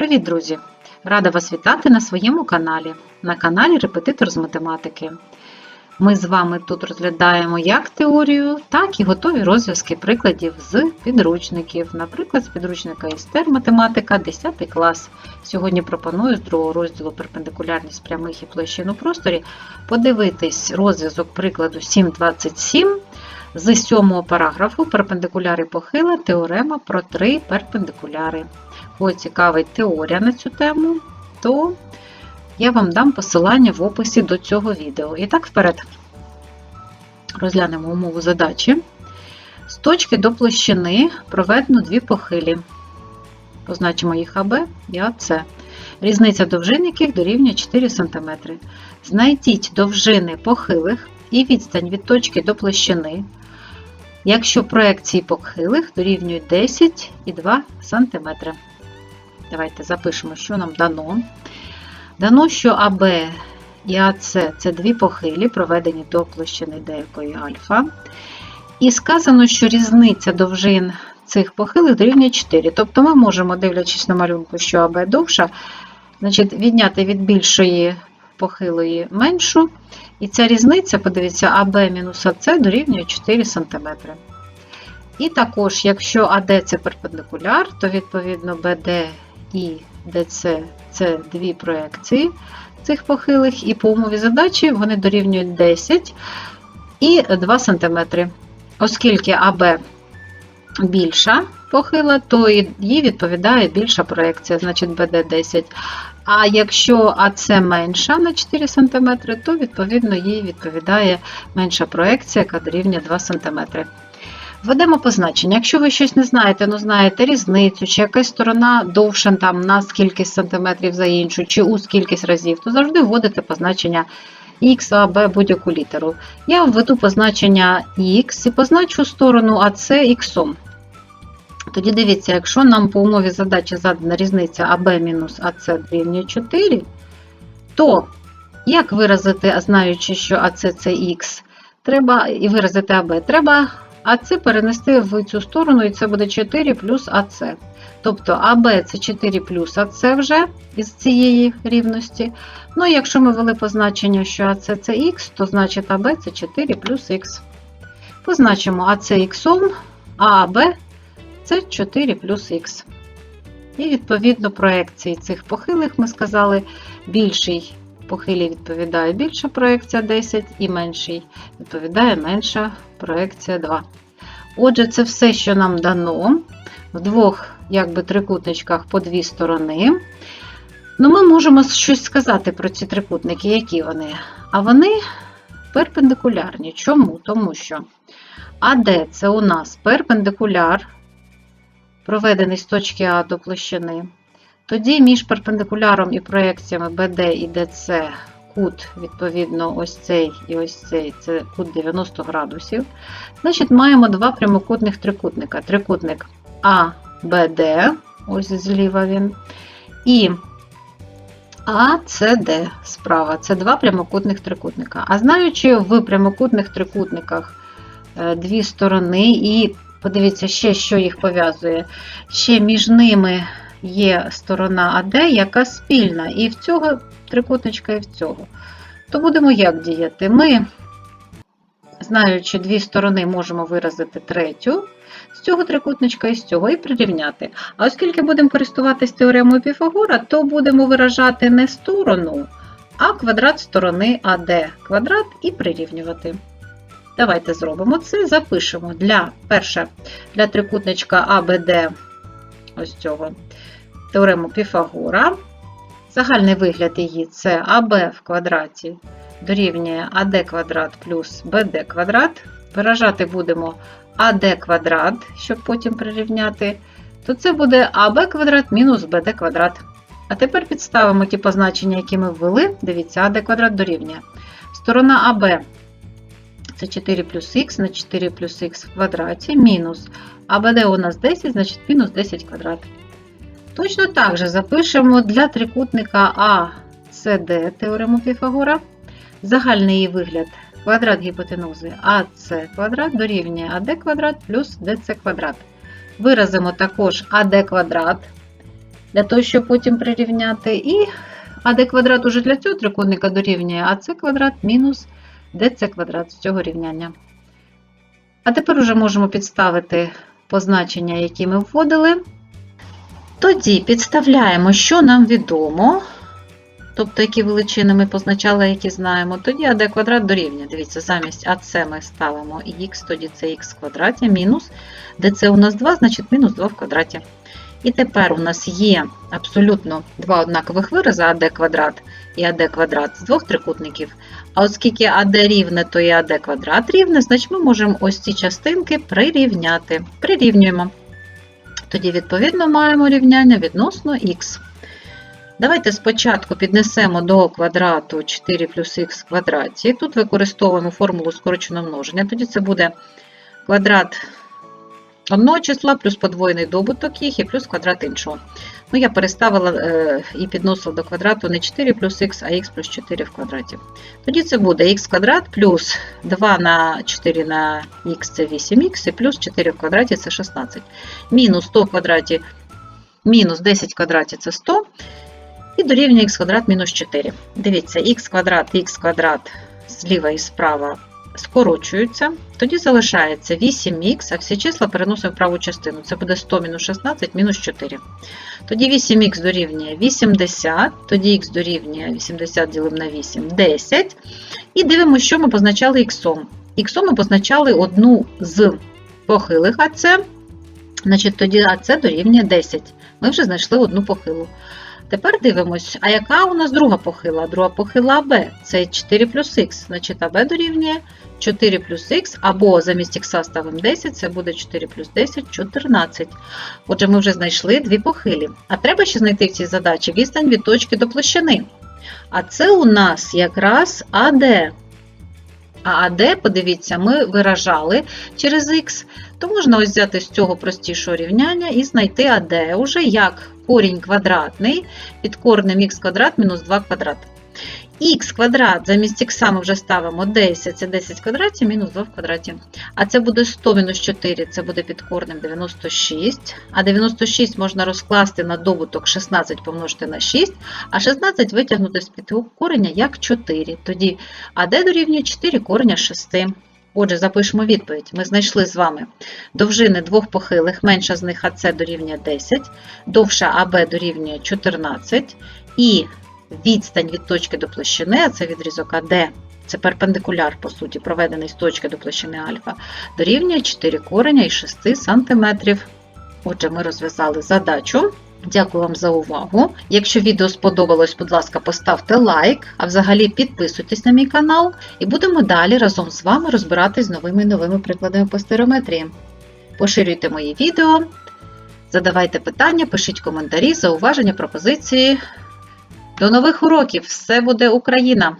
Привіт, друзі! Рада вас вітати на своєму каналі, на каналі Репетитор з математики. Ми з вами тут розглядаємо як теорію, так і готові розв'язки прикладів з підручників, наприклад, з підручника Істер математика 10 клас. Сьогодні пропоную з другого розділу перпендикулярність прямих і площин у просторі подивитись розв'язок прикладу 7.27 з сьомого параграфу перпендикуляри похила теорема про три перпендикуляри. Кого цікавить теорія на цю тему, то я вам дам посилання в описі до цього відео. І так, вперед розглянемо умову задачі. З точки до площини проведено дві похилі. Позначимо їх АБ і АС. Різниця довжин яких дорівнює 4 см. Знайдіть довжини похилих і відстань від точки до площини, якщо проекції похилих дорівнюють 10,2 см. Давайте запишемо, що нам дано. Дано, що АБ і АС це дві похилі, проведені до площини деякої альфа. І сказано, що різниця довжин цих похилих дорівнює 4. Тобто ми можемо, дивлячись на малюнку, що АБ довша, значить, відняти від більшої похилої меншу. І ця різниця, подивіться, АБ мінус АС дорівнює 4 см. І також, якщо АД це перпендикуляр, то відповідно БД і ДЦ це дві проекції цих похилих, і по умові задачі вони дорівнюють 10 і 2 см. Оскільки АБ більша похила, то їй відповідає більша проекція, значить БД 10. А якщо АЦ менша на 4 см, то відповідно їй відповідає менша проекція, яка дорівнює 2 см. Введемо позначення. Якщо ви щось не знаєте, ну знаєте різницю, чи якась сторона довша там, на скільки сантиметрів за іншу, чи у скількись разів, то завжди вводите позначення X, А, Б, будь-яку літеру. Я введу позначення X і позначу сторону АС X. Тоді дивіться, якщо нам по умові задачі задана різниця АБ мінус АС дорівнює 4, то як виразити, знаючи, що АС це Х, треба і виразити АБ, треба АС перенести в цю сторону, і це буде 4 плюс АС. Тобто АБ це 4 плюс АС вже із цієї рівності. Ну, і якщо ми ввели позначення, що АС це Х, то значить АБ це 4 плюс Х. Позначимо АС Х, а АБ це 4 плюс Х. І відповідно проекції цих похилих ми сказали, більший похилі відповідає більша проекція 10 і менший відповідає менша проекція 2. Отже, це все, що нам дано. В двох якби, трикутничках по дві сторони. Ну, Ми можемо щось сказати про ці трикутники, які вони. А вони перпендикулярні. Чому? Тому що АД це у нас перпендикуляр, проведений з точки А до площини. Тоді між перпендикуляром і проекціями BD і DC кут, відповідно, ось цей і ось цей це кут 90 градусів. Значить, маємо два прямокутних трикутника. Трикутник ABD, ось зліва він, і ACD справа. Це два прямокутних трикутника. А знаючи в прямокутних трикутниках дві сторони, і подивіться ще, що їх пов'язує. Ще між ними є сторона АД, яка спільна і в цього трикутничка, і в цього. То будемо як діяти? Ми, знаючи дві сторони, можемо виразити третю з цього трикутничка і з цього, і прирівняти. А оскільки будемо користуватись теоремою Піфагора, то будемо виражати не сторону, а квадрат сторони АД квадрат і прирівнювати. Давайте зробимо це, запишемо для перше, для трикутничка АБД ось цього теорему Піфагора. Загальний вигляд її це АБ в квадраті дорівнює АД квадрат плюс БД квадрат. Виражати будемо АД квадрат, щоб потім прирівняти, то це буде АБ квадрат мінус БД квадрат. А тепер підставимо ті позначення, які ми ввели. Дивіться, АД квадрат дорівнює. Сторона АБ це 4 плюс х на 4 плюс х в квадраті мінус АБД у нас 10, значить мінус 10 квадрат. Точно так же запишемо для трикутника АСД теорему Піфагора. Загальний її вигляд квадрат гіпотенузи АС квадрат дорівнює АД квадрат плюс ДЦ квадрат. Виразимо також АД квадрат для того, щоб потім прирівняти. І АД квадрат уже для цього трикутника дорівнює АС квадрат мінус ДЦ квадрат з цього рівняння. А тепер уже можемо підставити позначення, які ми вводили. Тоді підставляємо, що нам відомо. Тобто, які величини ми позначали, які знаємо. Тоді АД квадрат дорівнює. Дивіться, замість АС ми ставимо х, тоді це х в квадраті, мінус. ДЦ у нас 2, значить мінус 2 в квадраті. І тепер у нас є абсолютно два однакових вирази АД квадрат і АД квадрат з двох трикутників. А оскільки АД рівне, то і АД квадрат рівне, значить ми можемо ось ці частинки прирівняти. Прирівнюємо. Тоді, відповідно, маємо рівняння відносно х. Давайте спочатку піднесемо до квадрату 4 плюс х квадраті. Тут використовуємо формулу скороченого множення. Тоді це буде квадрат одного числа плюс подвоєний добуток їх і плюс квадрат іншого. Ну, я переставила е, і підносила до квадрату не 4 плюс х, а х плюс 4 в квадраті. Тоді це буде х квадрат плюс 2 на 4 на х це 8х, і плюс 4 в квадраті це 16. Мінус 100 в квадраті, мінус 10 в квадраті це 100. І дорівнює х квадрат мінус 4. Дивіться, х квадрат, х квадрат зліва і справа скорочуються. Тоді залишається 8х, а всі числа переносимо в праву частину. Це буде 100 мінус 16 мінус 4. Тоді 8х дорівнює 80, тоді х дорівнює 80 ділимо на 8 10. І дивимося, що ми позначали х. Х ми позначали одну з похилих АЦ, значить тоді АЦ дорівнює 10. Ми вже знайшли одну похилу. Тепер дивимось, а яка у нас друга похила? Друга похила b. Це 4 плюс х. Значить, АБ дорівнює 4 плюс х, або замість х ставимо 10, це буде 4 плюс 10 14. Отже, ми вже знайшли дві похилі. А треба ще знайти в цій задачі відстань від точки до площини. А це у нас якраз АД. А АД, подивіться, ми виражали через х, то можна ось взяти з цього простішого рівняння і знайти АД уже як корінь квадратний під коренем х квадрат мінус 2 квадрат. Х квадрат замість х ми вже ставимо 10, це 10 квадратів мінус 2 в квадраті. А це буде 100 мінус 4, це буде під коренем 96. А 96 можна розкласти на добуток 16 помножити на 6, а 16 витягнути з-під кореня як 4. Тоді АД дорівнює 4 кореня 6. Отже, запишемо відповідь. Ми знайшли з вами довжини двох похилих, менша з них АС дорівнює 10, довша АБ дорівнює 14, і відстань від точки до площини, а це відрізок АД, це перпендикуляр, по суті, проведений з точки до площини альфа, дорівнює 4 кореня і 6 см. Отже, ми розв'язали задачу. Дякую вам за увагу. Якщо відео сподобалось, будь ласка, поставте лайк, а взагалі підписуйтесь на мій канал, і будемо далі разом з вами розбиратись з новими і новими прикладами по стереометрії. Поширюйте мої відео, задавайте питання, пишіть коментарі, зауваження, пропозиції. До нових уроків! Все буде Україна!